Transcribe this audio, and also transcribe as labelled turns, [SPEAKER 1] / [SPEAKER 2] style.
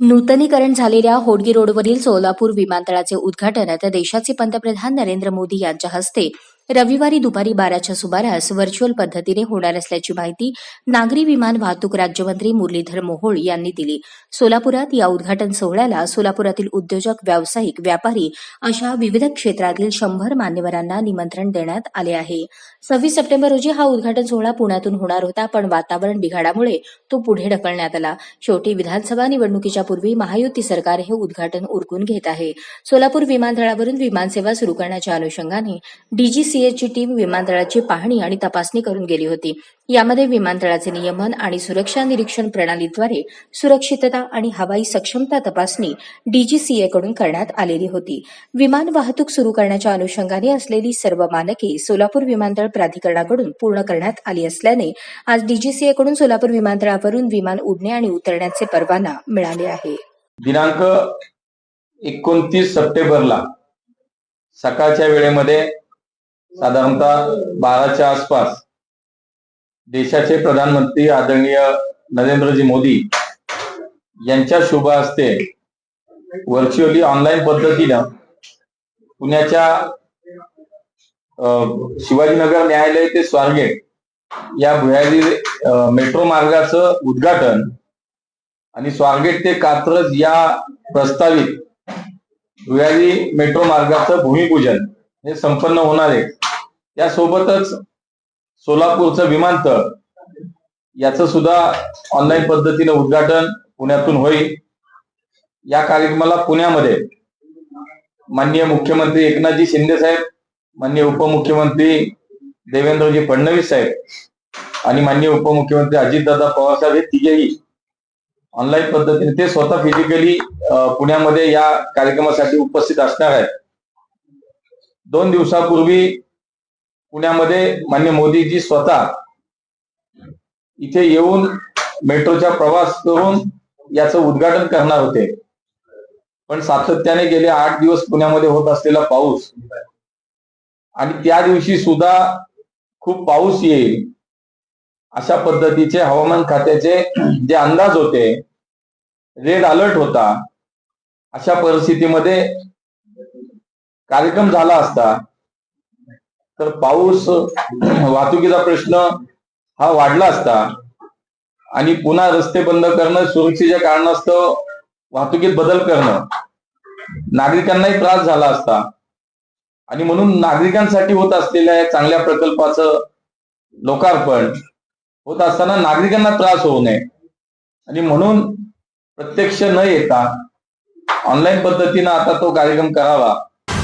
[SPEAKER 1] नूतनीकरण झालेल्या होडगी रोडवरील सोलापूर विमानतळाचे उद्घाटन आता देशाचे पंतप्रधान नरेंद्र मोदी यांच्या हस्ते रविवारी दुपारी बाराच्या सुमारास व्हर्च्युअल पद्धतीने होणार असल्याची माहिती नागरी विमान वाहतूक राज्यमंत्री मुरलीधर मोहोळ यांनी दिली. सोलापुरात या उद्घाटन सोहळ्याला सोलापुरातील उद्योजक व्यावसायिक व्यापारी अशा विविध क्षेत्रातील शंभर मान्यवरांना निमंत्रण देण्यात आले आहे. सव्वीस सप्टेंबर रोजी हा उद्घाटन सोहळा पुण्यातून होणार होता पण वातावरण बिघाडामुळे तो पुढे ढकलण्यात आला. शेवटी विधानसभा निवडणुकीच्या पूर्वी महायुती सरकार हे उद्घाटन उरकून घेत आहे. सोलापूर विमानतळावरून विमानसेवा सुरू करण्याच्या अनुषंगाने डीजीसीएची टीम विमानतळाची पाहणी आणि तपासणी करून गेली होती. यामध्ये विमानतळाचे नियमन आणि सुरक्षा निरीक्षण प्रणालीद्वारे सुरक्षितता आणि हवाई सक्षमता तपासणी डीजीसीए कडून करण्यात आलेली होती. विमान वाहतूक सुरू करण्याच्या अनुषंगाने असलेली सर्व मानके सोलापूर विमानतळ प्राधिकरणाकडून पूर्ण करण्यात आली असल्याने आज डीजीसीए कडून सोलापूर विमानतळावरून विमान उडणे आणि उतरण्याचे परवाना मिळाले आहे.
[SPEAKER 2] दिनांक एकोणतीस सप्टेंबरला सकाळच्या वेळेमध्ये साधारणतः बाराच्या आसपास देशाचे प्रधानमंत्री आदरणीय नरेंद्रजी मोदी यांच्या शुभ हस्ते व्हर्च्युअली ऑनलाईन पद्धतीनं पुण्याच्या शिवाजीनगर न्यायालय ते स्वारगेट या भुयारी मेट्रो मार्गाचं उद्घाटन आणि स्वारगेट ते कात्रज या प्रस्तावित भुयारी मेट्रो मार्गाचं भूमिपूजन हे संपन्न होणार आहे. त्यासोबतच सोलापूरचं विमानतळ याचं सुद्धा ऑनलाईन पद्धतीने उद्घाटन पुण्यातून होईल. या कार्यक्रमाला पुण्यामध्ये माननीय मुख्यमंत्री एकनाथजी शिंदे साहेब माननीय उपमुख्यमंत्री देवेंद्रजी फडणवीस साहेब आणि माननीय उपमुख्यमंत्री अजितदादा पवार साहेब हे तिघेही ऑनलाईन पद्धतीने ते स्वतः फिजिकली पुण्यामध्ये या कार्यक्रमासाठी उपस्थित असणार आहेत. दोन दिवसापूर्वी पुण्यामध्ये मान्य मोदीजी स्वतः इथे येऊन मेट्रोचा प्रवास करून याचं उद्घाटन करणार होते. पण सातत्याने गेले आठ दिवस पुण्यामध्ये होत असलेला पाऊस आणि त्या दिवशी सुद्धा खूप पाऊस येईल अशा पद्धतीचे हवामान खात्याचे जे अंदाज होते रेड अलर्ट होता. अशा परिस्थितीमध्ये कार्यक्रम झाला असता तर पाऊस वाहतुकीचा प्रश्न हा वाढला असता आणि पुन्हा रस्ते बंद करणं सुरक्षेच्या कारणास्तव वाहतुकीत बदल करणं नागरिकांनाही त्रास झाला असता. आणि म्हणून नागरिकांसाठी होत असलेल्या या चांगल्या प्रकल्पाचं लोकार्पण होत असताना नागरिकांना त्रास होऊ नये. आणि म्हणून प्रत्यक्ष न येता ऑनलाईन पद्धतीनं आता तो कार्यक्रम करावा.